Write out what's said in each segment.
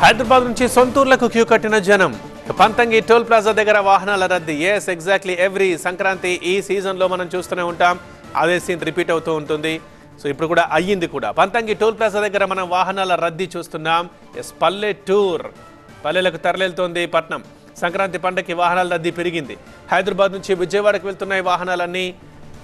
హైదరాబాద్ నుంచి సొంతూర్లకు క్యూ కట్టిన జనం. పంతంగి టోల్ ప్లాజా దగ్గర వాహనాల రద్దీ. ఎస్ ఎగ్జాక్ట్లీ ఎవ్రీ సంక్రాంతి ఈ సీజన్లో మనం చూస్తూనే ఉంటాం. అదే సీన్ రిపీట్ అవుతూ ఉంటుంది. సో ఇప్పుడు కూడా అయ్యింది కూడా. పంతంగి టోల్ ప్లాజా దగ్గర మనం వాహనాల రద్దీ చూస్తున్నాం. ఎస్ పల్లె టూర్. పల్లెలకు తరలితోంది పట్నం. సంక్రాంతి పండగకి వాహనాల రద్దీ పెరిగింది. హైదరాబాద్ నుంచి విజయవాడకు వెళ్తున్న వాహనాలన్నీ.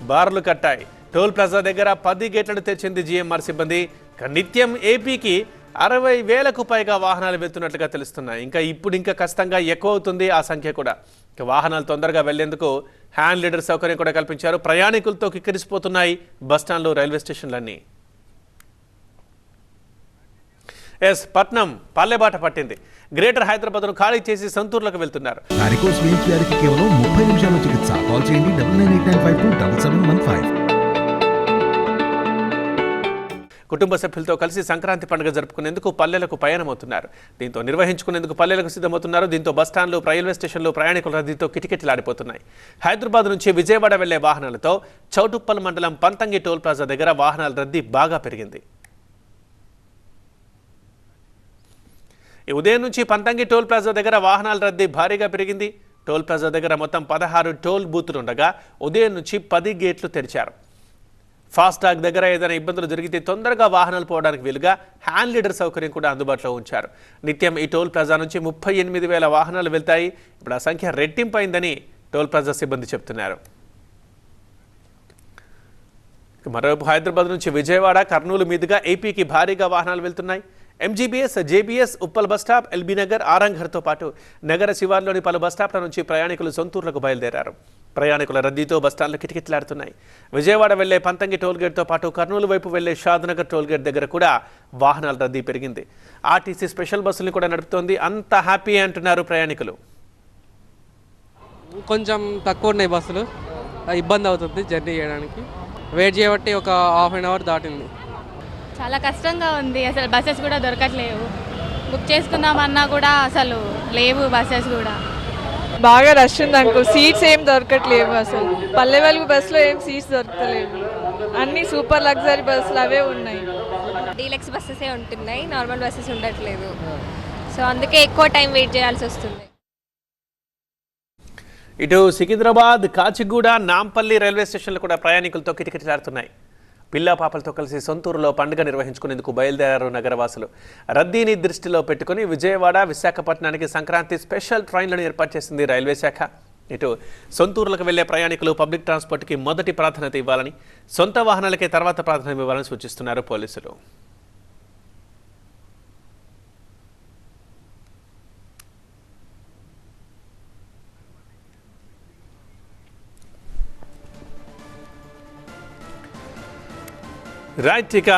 బార్లు కట్టాయి. టోల్ ప్లాజా దగ్గర పది గేట్లను తెచ్చింది జీఎంఆర్ సిబ్బంది. నిత్యం ఏపీకి అరవై వేలకు పైగా వాహనాలు వెళ్తున్నట్లుగా తెలుస్తున్నాయి. ఇంకా ఇప్పుడు ఇంకా ఖచ్చితంగా ఎక్కువ అవుతుంది ఆ సంఖ్య కూడా. ఇంకా వాహనాలు తొందరగా వెళ్ళేందుకు హ్యాండ్ లీడర్ సౌకర్యం కూడా కల్పించారు. ప్రయాణికులతో కిక్కిరిసిపోతున్నాయి బస్టాండ్లు రైల్వే స్టేషన్లన్నీ. ఎస్ పట్నం పల్లెబాట పట్టింది. గ్రేటర్ హైదరాబాద్ను ఖాళీ చేసి సంతూర్లకు వెళ్తున్నారు. కేవలం ముప్పై నిమిషాల చికిత్స. కాల్ చేయండి కుటుంబ సభ్యులతో కలిసి సంక్రాంతి పండుగ జరుపుకునేందుకు పల్లెలకు పయనమవుతున్నారు దీంతో నిర్వహించుకునేందుకు పల్లెలకు సిద్ధమవుతున్నారు. దీంతో బస్టాండ్లు రైల్వే స్టేషన్లు ప్రయాణికుల రద్దీతో కిటకిటలాడిపోతున్నాయి. హైదరాబాద్ నుంచి విజయవాడ వెళ్ళే వాహనాలతో చౌటుప్పల్ మండలం పంతంగి టోల్ ప్లాజా దగ్గర వాహనాల రద్దీ బాగా పెరిగింది. ఈ ఉదయం నుంచి పంతంగి టోల్ ప్లాజా దగ్గర వాహనాల రద్దీ భారీగా పెరిగింది. టోల్ ప్లాజా దగ్గర మొత్తం పదహారు టోల్ బూతులుండగా ఉదయం నుంచి పది గేట్లు తెరిచారు. ఫాస్టాగ్ దగ్గర ఏదైనా ఇబ్బందులు జరిగితే తొందరగా వాహనాలు పోవడానికి వీలుగా హ్యాండ్ లీడర్ సౌకర్యం కూడా అందుబాటులో ఉంచారు. నిత్యం ఈ టోల్ ప్లాజా నుంచి ముప్పై ఎనిమిది వేల వాహనాలు వెళ్తాయి. ఇప్పుడు ఆ సంఖ్య రెట్టింపైందని టోల్ ప్లాజా సిబ్బంది చెప్తున్నారు. మరోవైపు హైదరాబాద్ నుంచి విజయవాడ కర్నూలు మీదుగా ఏపీకి భారీగా వాహనాలు వెళ్తున్నాయి. MGBS JBS Uppal bus stop LB Nagar ఆరంఘర్తో పాటు నగర శివార్లోని పలు బస్ స్టాప్ల నుంచి ప్రయాణికులు సొంతూర్లకు బయలుదేరారు. ప్రయాణికుల రద్దీతో బస్టాండ్లు కిటకిటలాడుతున్నాయి. విజయవాడ వెళ్ళే పంతంగి టోల్ గేట్తో పాటు కర్నూలు వైపు వెళ్ళే షాద్నగర్ టోల్ గేట్ దగ్గర కూడా వాహనాల రద్దీ పెరిగింది. ఆర్టీసీ స్పెషల్ బస్సుల్ని కూడా నడుపుతోంది. అంత హ్యాపీ అంటున్నారు ప్రయాణికులు. కొంచెం తక్కువ ఉన్నాయి బస్సులు. ఇబ్బంది అవుతుంది జర్నీ చేయడానికి. వెయిట్ చేయబట్టి ఒక హాఫ్ అన్ అవర్ దాటింది. చాలా కష్టంగా ఉంది. అసలు బస్సెస్ కూడా దొరకట్లేవు. బుక్ చేసుకుందామన్నా కూడా అసలు లేవు బస్సెస్ కూడా. బాగా రష్ ఉంది అనుకో సీట్స్ ఏం దొరకట్లేవు అసలు. పల్లె వెలుగు బస్సులో ఏం సీట్స్ దొరకలేవు. అన్ని సూపర్ లగ్జరీ బస్సులు అవే ఉన్నాయి. డీలక్స్ బస్సెసే ఉంటున్నాయి. నార్మల్ బస్సెస్ ఉండట్లేదు. సో అందుకే ఎక్కువ టైం వెయిట్ చేయాల్సి వస్తుంది. ఇటు సికింద్రాబాద్ కాచిగూడ నాంపల్లి రైల్వే స్టేషన్లు కూడా ప్రయాణికులతో కిటకిటలాడుతున్నాయి. పిల్లా పాపలతో కలిసి సొంతూరులో పండుగ నిర్వహించుకునేందుకు బయలుదేరారు నగరవాసులు. రద్దీని దృష్టిలో పెట్టుకుని విజయవాడ విశాఖపట్నానికి సంక్రాంతి స్పెషల్ ట్రైన్లను ఏర్పాటు చేసింది రైల్వే శాఖ. ఇటు సొంతూరులకు వెళ్ళే ప్రయాణికులు పబ్లిక్ ట్రాన్స్పోర్ట్కి మొదటి ప్రాధాన్యత ఇవ్వాలని సొంత వాహనాలకే తర్వాత ప్రాధాన్యత ఇవ్వాలని సూచిస్తున్నారు పోలీసులు. రైట్ ఇక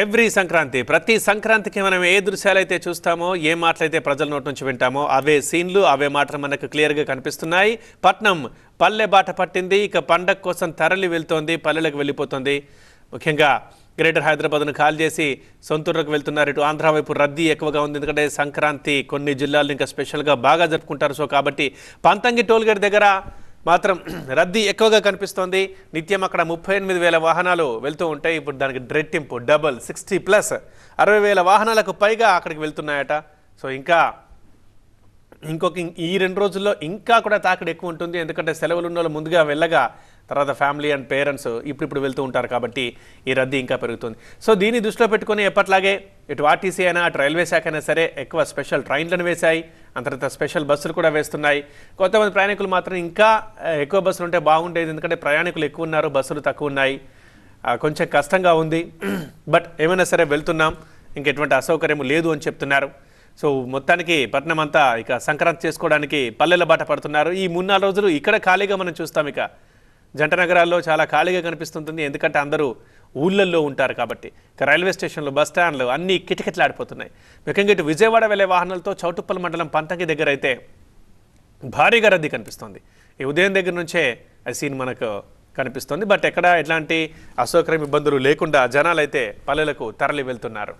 ఎవ్రీ సంక్రాంతి ప్రతి సంక్రాంతికి మనం ఏ దృశ్యాలైతే చూస్తామో ఏ మాటలైతే ప్రజల నోటి నుంచి వింటామో అవే సీన్లు అవే మాటలు మనకు క్లియర్గా కనిపిస్తున్నాయి. పట్నం పల్లె బాట పట్టింది ఇక పండగ కోసం తరలి వెళ్తోంది పల్లెలకు వెళ్ళిపోతుంది. ముఖ్యంగా గ్రేటర్ హైదరాబాద్ను కాల్ చేసి సొంతూరులకు వెళ్తున్నారు. ఇటు ఆంధ్ర వైపు రద్దీ ఎక్కువగా ఉంది. ఎందుకంటే సంక్రాంతి కొన్ని జిల్లాలు ఇంకా స్పెషల్గా బాగా జరుపుకుంటారు. సో కాబట్టి పంతంగి టోల్గేట్ దగ్గర మాత్రం రద్దీ ఎక్కువగా కనిపిస్తోంది. నిత్యం అక్కడ ముప్పై ఎనిమిది వేల వాహనాలు వెళ్తూ ఉంటాయి. ఇప్పుడు దానికి రెట్టింపు డబల్ సిక్స్టీ ప్లస్ అరవై వేల వాహనాలకు పైగా అక్కడికి వెళ్తున్నాయట. సో ఇంకా ఇంకొక ఈ రెండు రోజుల్లో ఇంకా కూడా తాకిడి ఎక్కువ ఉంటుంది. ఎందుకంటే సెలవులు ఉన్న ముందుగా వెళ్ళగా తర్వాత ఫ్యామిలీ అండ్ పేరెంట్స్ ఇప్పుడిప్పుడు వెళ్తూ ఉంటారు కాబట్టి ఈ రద్దీ ఇంకా పెరుగుతుంది. సో దీన్ని దృష్టిలో పెట్టుకుని ఎప్పట్లాగే ఇటు ఆర్టీసీ అయినా అటు రైల్వే శాఖ అయినా సరే ఎక్కువ స్పెషల్ ట్రైన్లను వేశాయి. అంత స్పెషల్ బస్సులు కూడా వేస్తున్నాయి. కొంతమంది ప్రయాణికులు మాత్రం ఇంకా ఎక్కువ బస్సులు ఉంటే బాగుండేది. ఎందుకంటే ప్రయాణికులు ఎక్కువ ఉన్నారు బస్సులు తక్కువ ఉన్నాయి. కొంచెం కష్టంగా ఉంది. బట్ ఏమైనా సరే వెళ్తున్నాం. ఇంకెటువంటి అసౌకర్యం లేదు అని చెప్తున్నారు. సో మొత్తానికి పట్నం అంతా ఇక సంక్రాంతి చేసుకోవడానికి పల్లెల బాట పడుతున్నారు. ఈ మూడు నాలుగు రోజులు ఇక్కడ ఖాళీగా మనం చూస్తాం ఇక. జంట నగరాల్లో చాలా ఖాళీగా కనిపిస్తుంటుంది. ఎందుకంటే అందరూ ఊళ్ళల్లో ఉంటారు కాబట్టి. ఇక రైల్వే స్టేషన్లు బస్ స్టాండ్లు అన్నీ కిటకిటలాడిపోతున్నాయి. ముఖ్యంగా ఇటు విజయవాడ వెళ్ళే వాహనాలతో చౌటుప్పల్ మండలం పంతంగి దగ్గర అయితే భారీగా రద్దీ కనిపిస్తుంది. ఈ ఉదయం దగ్గర నుంచే ఆ సీన్ మనకు కనిపిస్తుంది. బట్ ఎక్కడ ఎట్లాంటి అసౌకర్యం ఇబ్బందులు లేకుండా జనాలైతే పల్లెలకు తరలి వెళ్తున్నారు